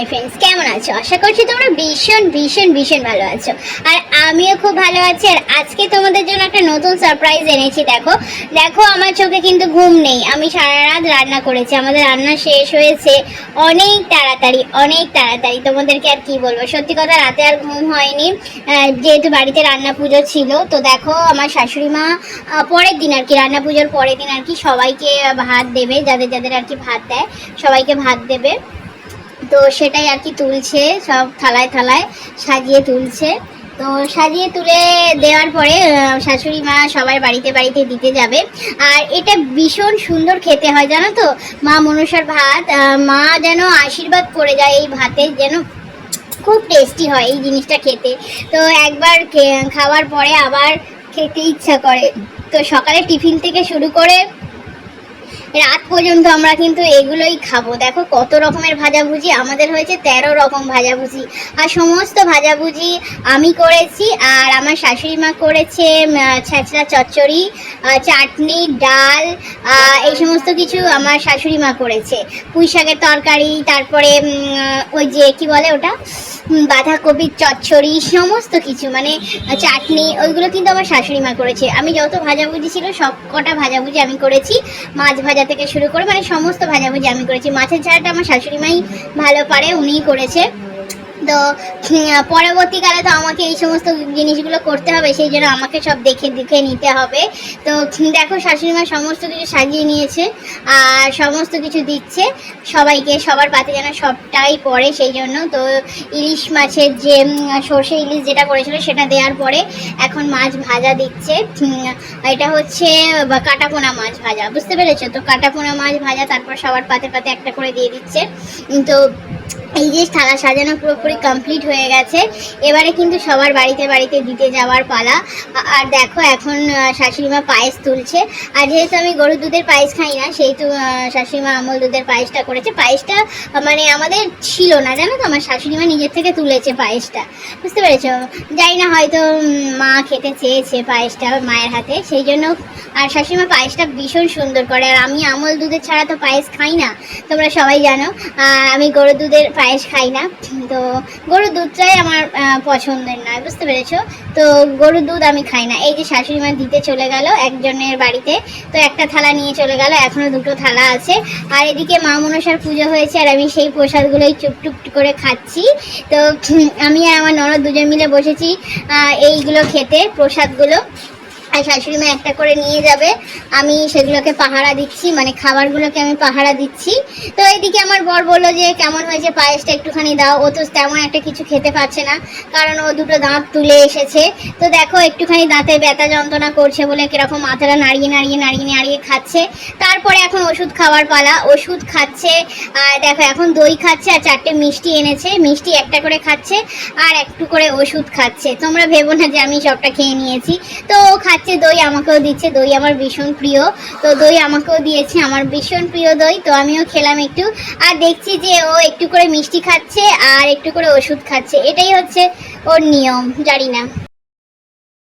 Hi friends কেমন আছো? আশা করছি তোমরা ভীষণ ভীষণ ভীষণ ভালো আছো। আর আমিও খুব ভালো আছি। আর আজকে তোমাদের জন্য একটা নতুন সারপ্রাইজ এনেছি, দেখো। দেখো, আমার চোখে কিন্তু ঘুম নেই। আমি সারা রাত রান্না করেছি। আমাদের রান্না শেষ হয়েছে। অনেক তাড়াতাড়ি অনেক তাড়াতাড়ি। তোমাদেরকে আর কি বলব? সত্যি কথা, রাতে আর ঘুম হয়নি। যেহেতু বাড়িতে রান্না পুজো ছিল, তো দেখো, আমার শাশুড়ি মা পরের দিন আর কি, রান্না পুজোর পরের দিন আর কি সবাইকে ভাত দেবে, যাদের যাদের আর কি ভাত দেয়, সবাইকে ভাত দেবে। তো সেটাই আর কি তুলছে, সব থালায় থালায় সাজিয়ে তুলছে। তো সাজিয়ে তুলে দেওয়ার পরে শাশুড়ি মা সবার বাড়িতে বাড়িতে দিতে যাবে। আর এটা ভীষণ সুন্দর খেতে হয়, জানো তো? মা মনসার ভাত মা যেন আশীর্বাদ করে যায় এই ভাতে, যেন খুব টেস্টি হয় এই জিনিসটা খেতে। তো একবার খাওয়ার পরে আবার খেতে ইচ্ছা করে। তো সকালে টিফিন থেকে শুরু করে রাত পর্যন্ত আমরা কিন্তু এগুলোই খাব। দেখো কত রকমের ভাজাভুজি, আমাদের হয়েছে তেরো রকম ভাজাভুজি। আর সমস্ত ভাজাভুজি আমি করেছি, আর আমার শাশুড়ি মা করেছে ছেঁচড়া চচ্চড়ি চাটনি, ডাল এই সমস্ত কিছু আমার শাশুড়ি মা করেছে। পুঁই শাকের তরকারি, তারপরে ওই যে, কি বলে ওটা? বাঁধাকপির চচ্চড়ি, সমস্ত কিছু মানে চাটনি, ওইগুলো কিন্তু আমার শাশুড়ি মা করেছে। আমি যত ভাজাভুজি ছিল, সব কটা ভাজাভুজি আমি করেছি। মাছ ভাজা থেকে শুরু করে মানে সমস্ত ভাজাভুজি আমি করেছি। মাছের ঝালটা আমার শাশুড়ি মাই ভালো পারে, উনিই করেছে। তো পরবর্তীকালে তো আমাকে এই সমস্ত জিনিসগুলো করতে হবে, সেই জন্য আমাকে সব দেখে দেখে নিতে হবে। তো দেখো শাশুড়ি মা সমস্ত কিছু সাজিয়ে নিয়েছে, আর সমস্ত কিছু দিচ্ছে। সবাইকে, সবার পাতে যেন সবটাই পড়ে, সেই জন্য তো ইলিশ মাছের যে সর্ষে ইলিশ যেটা করেছিল সেটা দেওয়ার পরে এখন মাছ ভাজা দিচ্ছে। এটা হচ্ছে কাটাপোনা মাছ ভাজা, বুঝতে পেরেছ? তো কাটাপোনা মাছ ভাজা তারপর সবার পাতে পাতে একটা করে দিয়ে দিচ্ছে। তো এই যে থালা সাজানো পুরোপুরি কমপ্লিট হয়ে গেছে। এবারে কিন্তু সবার বাড়িতে বাড়িতে দিতে যাওয়ার পালা। আর দেখো এখন শাশুড়িমা পায়েস তুলছে। আর যেহেতু আমি গরুর দুধের পায়েস খাই না, সেহেতু শাশুড়িমা আমল দুধের পায়েসটা করেছে। পায়েসটা মানে আমাদের ছিল না, জানো তো? আমার শাশুড়িমা নিজের থেকে তুলেছে পায়েসটা। বুঝতে পেরেছ? জানি না হয়তো মা খেতে চেয়েছে পায়েসটা মায়ের হাতে। সেই জন্য, আর শাশুড়িমা পায়েসটা ভীষণ সুন্দর করে। আর আমি আমল দুধের ছাড়া তো পায়েস খাই না, তোমরা সবাই জানো। আমি গরুর দুধের পায়েস খাই না। তো গরুর দুধটাই আমার পছন্দের নয়, বুঝতে পেরেছ? তো গরুর দুধ আমি খাই না। এই যে শাশুড়ি মা দিতে চলে গেল একজনের বাড়িতে, তো একটা থালা নিয়ে চলে গেল এখনও দুটো থালা আছে। আর এদিকে মা মনসার পুজো হয়েছে, আর আমি সেই প্রসাদগুলোই চুপটুপ করে খাচ্ছি। তো আমি আর আমার ননদ দুজন মিলে বসেছি এইগুলো খেতে প্রসাদগুলো। আর শাশুড়ি মা একটা করে নিয়ে যাবে। আমি সেগুলোকে পাহারা দিচ্ছি মানে খাবারগুলোকে আমি পাহারা দিচ্ছি। তো এদিকে আমার বর বলল যে, কেমন হয়েছে পায়েসটা একটুখানি দাও। ও তো তেমন একটা কিছু খেতে পারছে না, কারণ ও দুটো দাঁত তুলে এসেছে। তো দেখো, একটুখানি দাঁতে ব্যথা যন্ত্রণা করছে বলে কীরকম মাথাটা নাড়িয়ে নাড়িয়ে নাড়িয়ে নাড়িয়ে খাচ্ছে। তারপরে এখন ওষুধ খাওয়ার পালা। ওষুধ খাচ্ছে, আর দেখো, এখন দই খাচ্ছে আর চারটে মিষ্টি এনেছে। মিষ্টি একটা করে খাচ্ছে আর একটু করে ওষুধ খাচ্ছে। তোমরা ভেবো না যে আমি সবটা খেয়ে নিয়েছি। তো ও খাচ্ছে দই, আমাকেও দিচ্ছে দই, আমার ভীষণ প্রিয়। তো দই আমাকেও দিয়েছে, আমার ভীষণ প্রিয় দই, তো আমিও খেলাম একটু। আর দেখছি যে ও একটু করে মিষ্টি খাচ্ছে আর একটু করে ওষুধ খাচ্ছে। এটাই হচ্ছে ওর নিয়ম, জানি না।